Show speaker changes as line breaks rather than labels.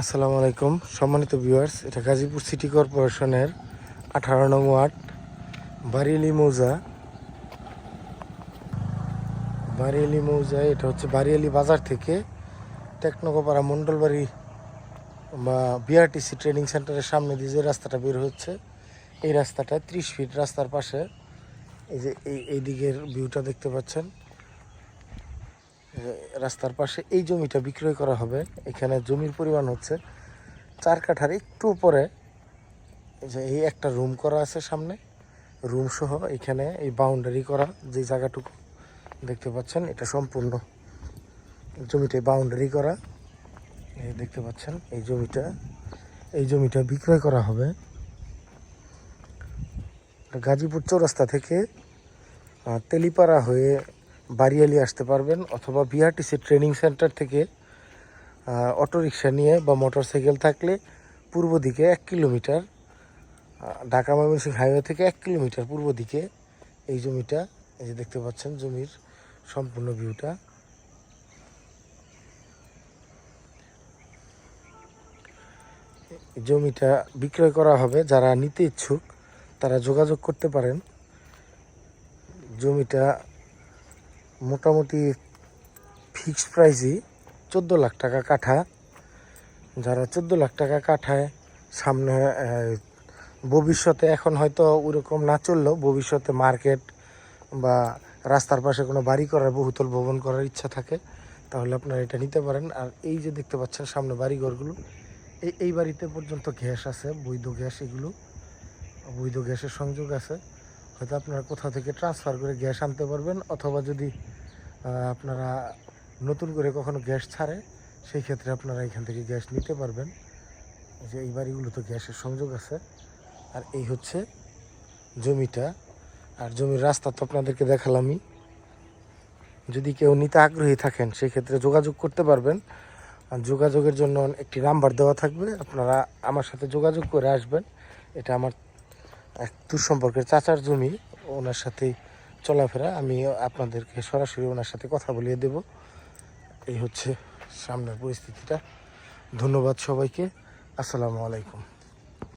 আসসালামু আলাইকুম। সম্মানিত ভিউয়ার্স, এটা গাজীপুর সিটি কর্পোরেশনের আঠারো নং ওয়ার্ড বারিয়ালি মৌজা। বারিয়ালি মৌজা, এটা হচ্ছে বারিয়ালি বাজার থেকে টেকনোকোপাড়া মণ্ডলবাড়ি বা বিআরটিসি ট্রেনিং সেন্টারের সামনে দিয়ে যে রাস্তাটা বের হচ্ছে, এই রাস্তাটা ত্রিশ ফিট রাস্তার পাশে। এই যে এই এই দিকের ভিউটা দেখতে পাচ্ছেন। রাস্তার পাশে এই জমিটা বিক্রয় করা হবে। এখানে জমির পরিমাণ হচ্ছে চার কাঠার একটু উপরে। যে এই একটা রুম করা আছে সামনে। রুম সহ এখানে এই বাউন্ডারি করা যে জায়গাটুকু দেখতে পাচ্ছেন, এটা সম্পূর্ণ। জমিটা বাউন্ডারি করা, এই দেখতে পাচ্ছেন, এই জমিটা এই জমিটা বিক্রয় করা হবে। গাজীপুর চৌরাস্তা থেকে তেলিপাড়া হয়ে বাড়িয়ালি আসতে পারবেন অথবা বিআরটিসি ট্রেনিং সেন্টার থেকে অটোরিকশা নিয়ে বা মোটর সাইকেল থাকলে পূর্ব দিকে এক কিলোমিটার ঢাকা ময়মনসিংহ হাইওয়ে থেকে এক কিলোমিটার পূর্ব দিকে এই জমিটা, এই যে দেখতে পাচ্ছেন জমির সম্পূর্ণ ভিউটা। জমিটা বিক্রয় করা হবে, যারা নিতে ইচ্ছুক তারা যোগাযোগ করতে পারেন। জমিটা মোটামুটি ফিক্সড প্রাইসই চোদ্দ লাখ টাকা কাঠা। যারা চোদ্দ লাখ টাকা কাঠায়, সামনে ভবিষ্যতে এখন হয়তো ওরকম না চললেও ভবিষ্যতে মার্কেট বা রাস্তার পাশে কোনো বাড়ি করার বহুতল ভবন করার ইচ্ছা থাকে, তাহলে আপনারা এটা নিতে পারেন। আর এই যে দেখতে পাচ্ছেন সামনে বাড়িঘরগুলো, এই এই বাড়িতে পর্যন্ত গ্যাস আছে, বৈধ গ্যাস এগুলো, বৈধ গ্যাসের সংযোগ আছে। হয়তো আপনারা কোথাও থেকে ট্রান্সফার করে গ্যাস আনতে পারবেন, অথবা যদি আপনারা নতুন করে কখনো গ্যাস ছাড়ে, সেই ক্ষেত্রে আপনারা এখান থেকে গ্যাস নিতে পারবেন। যে এই বাড়িগুলোতে গ্যাসের সংযোগ আছে। আর এই হচ্ছে জমিটা। আর জমির রাস্তা তো আপনাদেরকে দেখালামই। যদি কেউ নিতে আগ্রহী থাকেন সেক্ষেত্রে যোগাযোগ করতে পারবেন। যোগাযোগের জন্য একটি নাম্বার দেওয়া থাকবে। আপনারা আমার সাথে যোগাযোগ করে আসবেন। এটা আমার এক দুঃসম্পর্কের চাচার জমি। ওনার সাথেই চলাফেরা, আমি আপনাদেরকে সরাসরি ওনার সাথে কথা বলিয়ে দেব। এই হচ্ছে সামনের পরিস্থিতিটা। ধন্যবাদ সবাইকে। আসসালামু আলাইকুম।